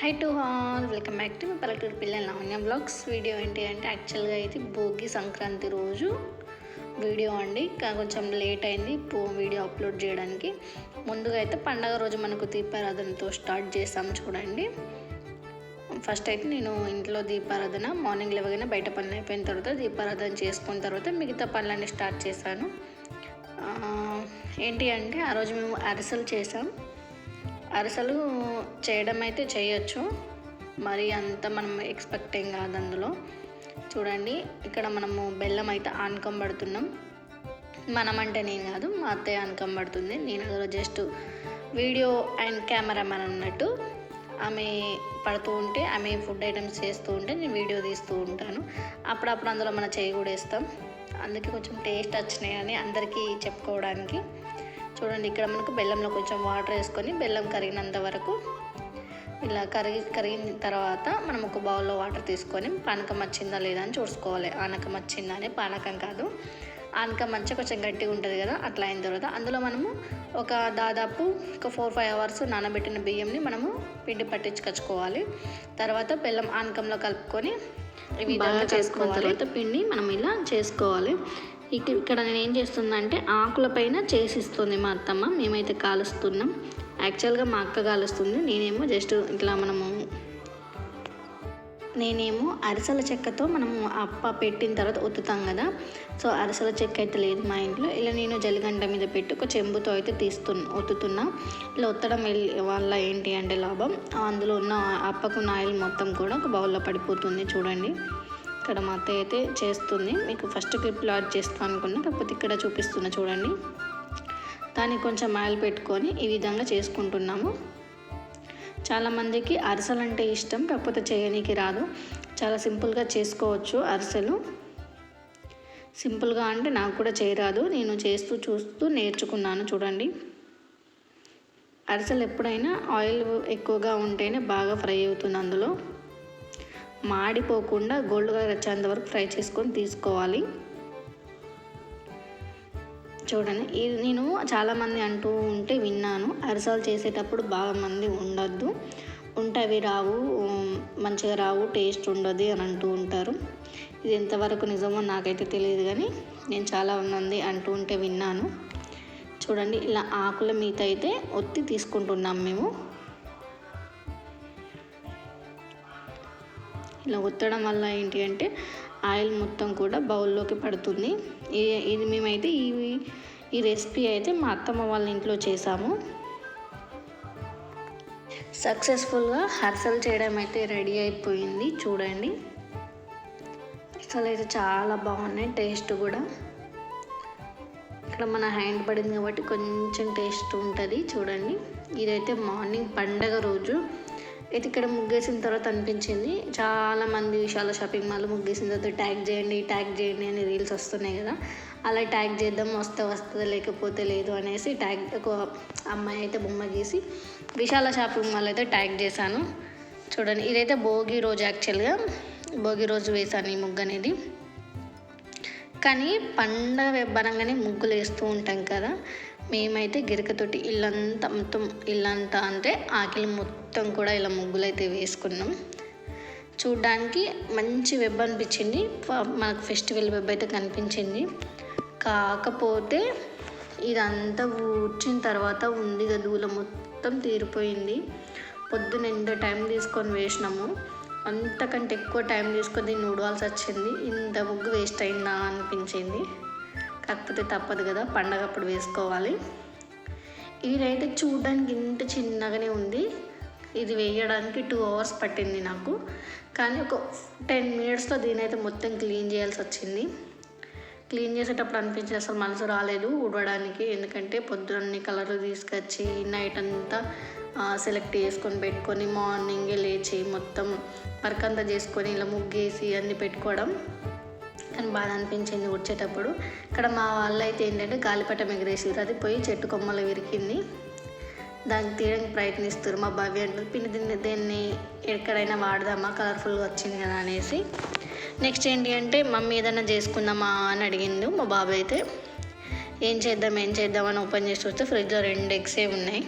Hi to all welcome back to పల్లెటూరు పిల్లల Lavanya blogs video ఏంటి అంటే యాక్చువల్గా అయితే భోగి సంక్రాంతి రోజు వీడియో అండి. కొంచెం లేట్ అయింది. పో వీడియో అప్లోడ్ చేయడానికి. ముందుగా అయితే పండగ రోజు మనకు దీపారాధనతో స్టార్ట్ చేసాం చూడండి. ఫస్ట్ అయితే నేను ఇంట్లో దీపారాధన మార్నింగ్ లేవగానే బయట పనులు అయిపోయిన తర్వాత దీపారాధన చేసుకున్న తర్వాత మిగతా పనులన్నీ స్టార్ట్ చేశాను. ఏంటి అంటే ఆ రోజు మేము అరిసెలు చేసాం అరిసెలు చేయడం అయితే చేయొచ్చు. మరి అంత మనం ఎక్స్పెక్ట్ ఏం కాదు అందులో. చూడండి ఇక్కడ మనము బెల్లం అయితే ఆనకం పడుతున్నాం. మనం అంటే నేను కాదు మా అత్తయ్య ఆనకం పడుతుంది. నేను అందులో జస్ట్ వీడియో అండ్ కెమెరామెన్ అన్నట్టు ఆమె పడుతూ ఉంటే ఆమె ఫుడ్ ఐటమ్స్ చేస్తూ ఉంటే నేను వీడియో తీస్తూ ఉంటాను. అప్పుడప్పుడు అందులో మన చేయి కూడా వేస్తాం. అందుకే కొంచెం టేస్ట్ వచ్చినాయి అని అందరికీ చెప్పుకోవడానికి చూడండి ఇక్కడ మనకు బెల్లంలో కొంచెం వాటర్ వేసుకొని బెల్లం కరిగినంత వరకు ఇలా కరిగి కరిగిన తర్వాత మనం ఒక బౌల్లో వాటర్ తీసుకొని పానకం వచ్చిందా లేదా అని చూసుకోవాలి. ఆనకం వచ్చిందా అని పానకం కాదు. ఆనకం మంచిగా కొంచెం గట్టిగా ఉంటుంది కదా అట్లా అయిన తర్వాత అందులో మనము ఒక దాదాపు ఒక ఫోర్ ఫైవ్ అవర్స్ నానబెట్టిన బియ్యంని మనము పిండి పట్టించుకొచ్చుకోవాలి. తర్వాత బెల్లం ఆనకంలో కలుపుకొని ఈ విధంగా చేసుకున్న తర్వాత పిండి మనం ఇలా చేసుకోవాలి. ఇక్కడ నేను ఏం చేస్తుందంటే ఆకులపైన ఆకుల పైన చేసిస్తుంది మా అత్తమ్మ. మేమైతే కాలుస్తున్నాం. యాక్చువల్గా మా అక్క కాలుస్తుంది. నేనేమో జస్ట్ ఇట్లా మనము నేనేమో అరిసెల చెక్కతో మనము అప్ప పెట్టిన తర్వాత ఒత్తుతాం కదా. సో అరిసెల చెక్క అయితే లేదు మా ఇంట్లో. ఇలా నేను జలిగంట మీద పెట్టి ఒక చెంబుతో అయితే తీస్తున్నా ఒత్తుతున్నా ఇలా ఒత్తడం వెళ్ళి వల్ల ఏంటి అంటే లాభం? అందులో ఉన్న అప్పకున్న ఆయిల్ మొత్తం కూడా ఒక బౌల్లో పడిపోతుంది. చూడండి. ఇక్కడ మా అత్తయ్య అయితే చేస్తుంది. మీకు ఫస్ట్ క్లిప్లో యాడ్ చేస్తాను అనుకున్నా కాకపోతే ఇక్కడ చూపిస్తున్నా చూడండి. దానికి కొంచెం ఆయిల్ పెట్టుకొని ఈ విధంగా చేసుకుంటున్నాము. చాలామందికి అరిసెలు అంటే ఇష్టం కాకపోతే చేయనీకి రాదు. చాలా సింపుల్గా చేసుకోవచ్చు అరిసెలు. సింపుల్గా అంటే నాకు కూడా చేయరాదు. నేను చేస్తూ చూస్తూ నేర్చుకున్నాను చూడండి. అరిసెలు ఎప్పుడైనా ఆయిల్ ఎక్కువగా ఉంటేనే బాగా ఫ్రై అవుతుంది అందులో. మాడిపోకుండా గోల్డ్గా వచ్చేంత వరకు ఫ్రై చేసుకొని తీసుకోవాలి. చూడండి ఇది నేను చాలామంది అంటూ ఉంటే విన్నాను అరిసాలు చేసేటప్పుడు బాగా మంది ఉండొద్దు. ఉంటే అవి రావు మంచిగా రావు టేస్ట్ ఉండదు అని అంటూ ఉంటారు. ఇది ఎంతవరకు నిజమో నాకైతే తెలియదు కానీ నేను చాలా మంది అంటూ ఉంటే విన్నాను. చూడండి ఇలా ఆకుల మీద అయితే ఒత్తి తీసుకుంటున్నాం మేము. ఇలా ఒత్తడం వల్ల ఏంటి అంటే ఆయిల్ మొత్తం కూడా బౌల్లోకి పడుతుంది. ఇది మేమైతే ఈ ఈ రెసిపీ అయితే మా అత్తమ్మ వాళ్ళ ఇంట్లో చేసాము. సక్సెస్ఫుల్గా హర్సల్ చేయడం అయితే రెడీ అయిపోయింది. చూడండి. అసలు అయితే చాలా బాగున్నాయి టేస్ట్ కూడా. ఇక్కడ మన హ్యాండ్ పడింది కాబట్టి కొంచెం టేస్ట్ ఉంటుంది. చూడండి. ఇదైతే మార్నింగ్ పండగ రోజు. అయితే ఇక్కడ ముగ్గేసిన తర్వాత అనిపించింది. చాలా మంది విశాల షాపింగ్ మాల్ ముగ్గేసిన తర్వాత ట్యాగ్ చేయండి ట్యాగ్ చేయండి అని రీల్స్ వస్తున్నాయి కదా. అలా ట్యాగ్ చేద్దాం వస్తే వస్తుంది లేకపోతే లేదు అనేసి ట్యాగ్ ఒక అమ్మాయి అయితే బొమ్మ గీసి విశాల షాపింగ్ మాల్ అయితే ట్యాగ్ చేశాను. చూడండి ఇదైతే భోగి రోజు యాక్చువల్గా భోగి రోజు వేశాను ఈ ముగ్గు అనేది కానీ పండగ వెబ్బరంగానే ముగ్గులు వేస్తూ ఉంటాం కదా మేమైతే గిరకతోటి ఇల్లంతా మొత్తం ఇల్లంతా అంటే ఆకిలి మొత్తం కూడా ఇలా ముగ్గులు అయితే వేసుకున్నాం. చూడ్డానికి మంచి వెబ్ అనిపించింది. మనకు ఫెస్టివల్ వెబ్ అయితే కనిపించింది. కాకపోతే ఇదంతా ఊడ్చిన తర్వాత ఉంది కదా దూల మొత్తం తీరిపోయింది. పొద్దున ఎంత టైం తీసుకొని వేసినాము. అంతకంటే ఎక్కువ టైం తీసుకొని దీన్ని ఊడవాల్సి వచ్చింది. ఇంత ముగ్గు వేస్ట్ అయిందా అనిపించింది. కాకపోతే తప్పదు కదా పండగ అప్పుడు వేసుకోవాలి. ఇదైతే చూడడానికి ఇంత చిన్నగానే ఉంది. ఇది వేయడానికి టూ అవర్స్ పట్టింది నాకు. కానీ ఒక టెన్ మినిట్స్లో దీని అయితే మొత్తం క్లీన్ చేయాల్సి వచ్చింది. క్లీన్ చేసేటప్పుడు అనిపించింది. అసలు మనసు రాలేదు ఉడవడానికి ఎందుకంటే పొద్దున్న కలర్లు తీసుకొచ్చి నైట్ అంతా సెలెక్ట్ చేసుకొని పెట్టుకొని మార్నింగే లేచి మొత్తం వర్క్ అంతా చేసుకొని ఇలా ముగ్గేసి అన్ని పెట్టుకోవడం కానీ బాధ అనిపించింది వచ్చేటప్పుడు ఇక్కడ మా వాళ్ళు అయితే ఏంటంటే గాలిపటం ఎగిరేసారు అది పోయి చెట్టు కొమ్మలు విరికింది. దాన్ని తీయడానికి ప్రయత్నిస్తారు మా భవ్య అంటారు పిన్ని దీన్ని దీన్ని ఎక్కడైనా వాడదామా? కలర్ఫుల్గా వచ్చింది కదా అనేసి. నెక్స్ట్ ఏంటి అంటే మమ్మీ ఏదైనా చేసుకుందామా? అని అడిగింది మా బాబాయ్ అయితే. ఏం చేద్దాం ఏం చేద్దాం? అని ఓపెన్ చేసి చూస్తే ఫ్రిడ్జ్లో రెండు ఎగ్సే ఉన్నాయి.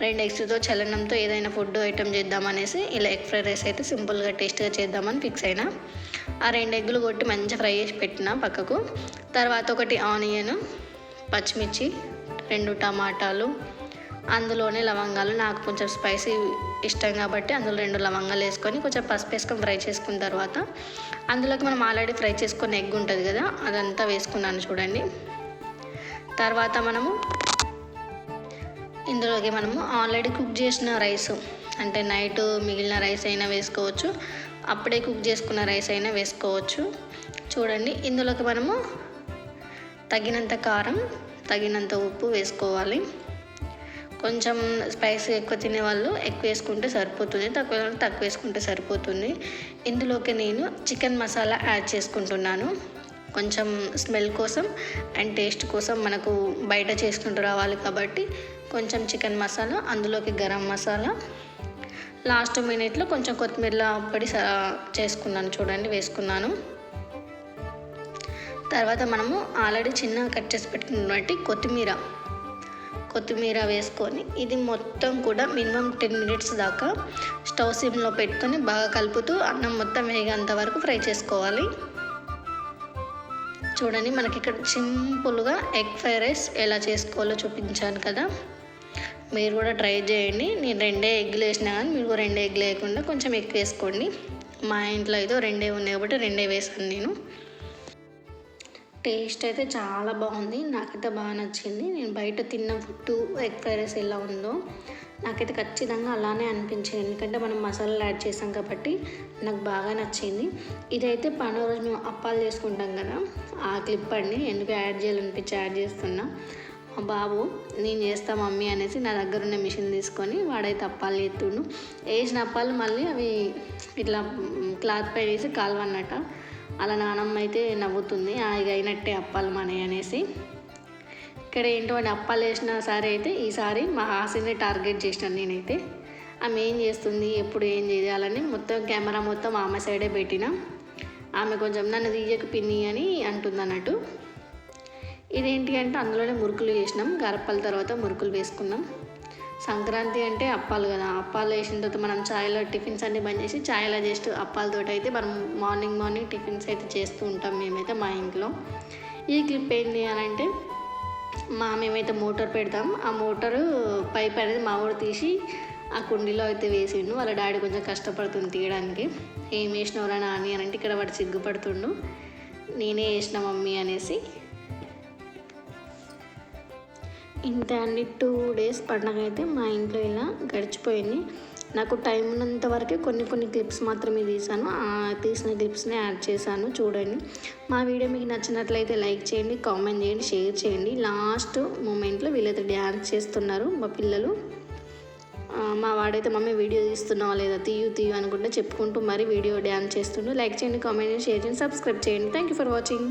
రెండు ఎగ్స్తో చలనంతో ఏదైనా ఫుడ్ ఐటమ్ చేద్దామనేసి ఇలా ఎగ్ ఫ్రైడ్ రైస్ అయితే సింపుల్గా టేస్ట్గా చేద్దామని ఫిక్స్ అయినా. ఆ రెండు ఎగ్గులు కొట్టి మంచిగా ఫ్రై చేసి పెట్టిన పక్కకు. తర్వాత ఒకటి ఆనియన్ పచ్చిమిర్చి రెండు టమాటాలు అందులోనే లవంగాలు నాకు కొంచెం స్పైసీ ఇష్టం కాబట్టి అందులో రెండు లవంగాలు వేసుకొని కొంచెం పసుపు వేసుకొని ఫ్రై చేసుకున్న తర్వాత అందులోకి మనం ఆల్రెడీ ఫ్రై చేసుకున్న ఎగ్ ఉంటుంది కదా అదంతా వేసుకున్నాను చూడండి. తర్వాత మనము ఇందులోకి మనము ఆల్రెడీ కుక్ చేసిన రైస్ అంటే నైట్ మిగిలిన రైస్ అయినా వేసుకోవచ్చు అప్పుడే కుక్ చేసుకున్న రైస్ అయినా వేసుకోవచ్చు. చూడండి ఇందులోకి మనము తగినంత కారం తగినంత ఉప్పు వేసుకోవాలి. కొంచెం స్పైసీ ఎక్కువ తినే వాళ్ళు ఎక్కువ వేసుకుంటే సరిపోతుంది తక్కువ వాళ్ళు తక్కువ వేసుకుంటే సరిపోతుంది. ఇందులోకి నేను చికెన్ మసాలా యాడ్ చేసుకుంటున్నాను. కొంచెం స్మెల్ కోసం అండ్ టేస్ట్ కోసం మనకు బయట చేసుకుంటూ రావాలి కాబట్టి కొంచెం చికెన్ మసాలా అందులోకి గరం మసాలా. లాస్ట్ మినిట్లో కొంచెం కొత్తిమీర పొడి చేసుకున్నాను చూడండి వేసుకున్నాను. తర్వాత మనము ఆల్రెడీ చిన్నగా కట్ చేసి పెట్టుకున్నటువంటి కొత్తిమీర కొత్తిమీర వేసుకొని ఇది మొత్తం కూడా మినిమం టెన్ మినిట్స్ దాకా స్టవ్ సిమ్లో పెట్టుకొని బాగా కలుపుతూ అన్నం మొత్తం వేగేంత వరకు ఫ్రై చేసుకోవాలి. చూడండి మనకి ఇక్కడ సింపుల్గా ఎగ్ ఫ్రైడ్ రైస్ ఎలా చేసుకోవాలో చూపించాను కదా. మీరు కూడా ట్రై చేయండి. నేను రెండే ఎగ్గులు వేసినా కానీ మీరు రెండే ఎగ్గులు వేయకుండా కొంచెం ఎక్కువ వేసుకోండి. మా ఇంట్లో అయితే రెండే ఉన్నాయి కాబట్టి రెండే వేసాను నేను. టేస్ట్ అయితే చాలా బాగుంది. నాకైతే బాగా నచ్చింది. నేను బయట తిన్న ఫుడ్ ఎగ్ ఫ్రైడ్ రైస్ ఎలా ఉందో నాకైతే ఖచ్చితంగా అలానే అనిపించింది. ఎందుకంటే మనం మసాలాలు యాడ్ చేసాం కాబట్టి నాకు బాగా నచ్చింది. ఇదైతే పండుగ రోజు మేము అప్పాలు చేసుకుంటాం కదా ఆ క్లిప్ అండి. ఎందుకు యాడ్ చేయాలనిపించి యాడ్ చేస్తున్నా? మా బాబు నేను చేస్తా మమ్మీ అనేసి నా దగ్గర ఉన్న మిషన్ తీసుకొని వాడైతే అప్పాలు చేస్తుండు. వేసిన అప్పాలు మళ్ళీ అవి ఇట్లా క్లాత్ పై వేసి కాలువన్నట అలా నానమ్మ అయితే నవ్వుతుంది. ఇక అయినట్టే అప్పాలు మనే అనేసి. ఇక్కడ ఏంటో అని అప్పాలు వేసిన సారి అయితే ఈసారి మా హాసిని టార్గెట్ చేసినాను నేనైతే. ఆమె ఏం చేస్తుంది ఎప్పుడు ఏం చేయాలని మొత్తం కెమెరా మొత్తం ఆమె సైడే పెట్టిన. ఆమె కొంచెం నన్ను తీయక పిన్ని అని అంటుంది అన్నట్టు. ఇదేంటి అంటే అందులోనే మురుకులు వేసినాం. గరపల తర్వాత మురుకులు వేసుకున్నాం. సంక్రాంతి అంటే అప్పాలు కదా. అప్పాలు వేసిన తర్వాత మనం ఛాయ్లో టిఫిన్స్ అన్ని బంద్ చేసి ఛాయ్లో జస్ట్ అప్పాలతో అయితే మనం మార్నింగ్ మార్నింగ్ టిఫిన్స్ అయితే చేస్తూ ఉంటాం మేమైతే మా ఇంట్లో. ఈ క్లిప్ ఏంటి అని అంటే మా మేమైతే మోటార్ పెడతాం. ఆ మోటారు పైప్ అనేది మా ఊరు తీసి ఆ కుండీలో అయితే వేసిండు. వాళ్ళ డాడీ కొంచెం కష్టపడుతుంది తీయడానికి. ఏం వేసినవరా నాని అని అంటే ఇక్కడ వాడు సిగ్గుపడుతుండు. నేనే వేసిన మమ్మీ అనేసి. ఇంత అండి టూ డేస్ పండగ అయితే మా ఇంట్లో ఇలా గడిచిపోయింది. నాకు టైం ఉన్నంత వరకే కొన్ని కొన్ని క్లిప్స్ మాత్రమే తీసాను ఆ తీసిన క్లిప్స్ని యాడ్ చేశాను చూడండి. మా వీడియో మీకు నచ్చినట్లయితే లైక్ చేయండి కామెంట్ చేయండి షేర్ చేయండి. లాస్ట్ మూమెంట్లో వీళ్ళైతే డ్యాన్స్ చేస్తున్నారు మా పిల్లలు. మా వాడైతే మమ్మీ వీడియో తీస్తున్నావా లేదా? తీయు తీయు అనుకుంటే చెప్పుకుంటూ మరి వీడియో డ్యాన్స్ చేస్తుండు. లైక్ చేయండి కామెంట్ చేయండి షేర్ చేయండి సబ్స్క్రైబ్ చేయండి. Thank you for watching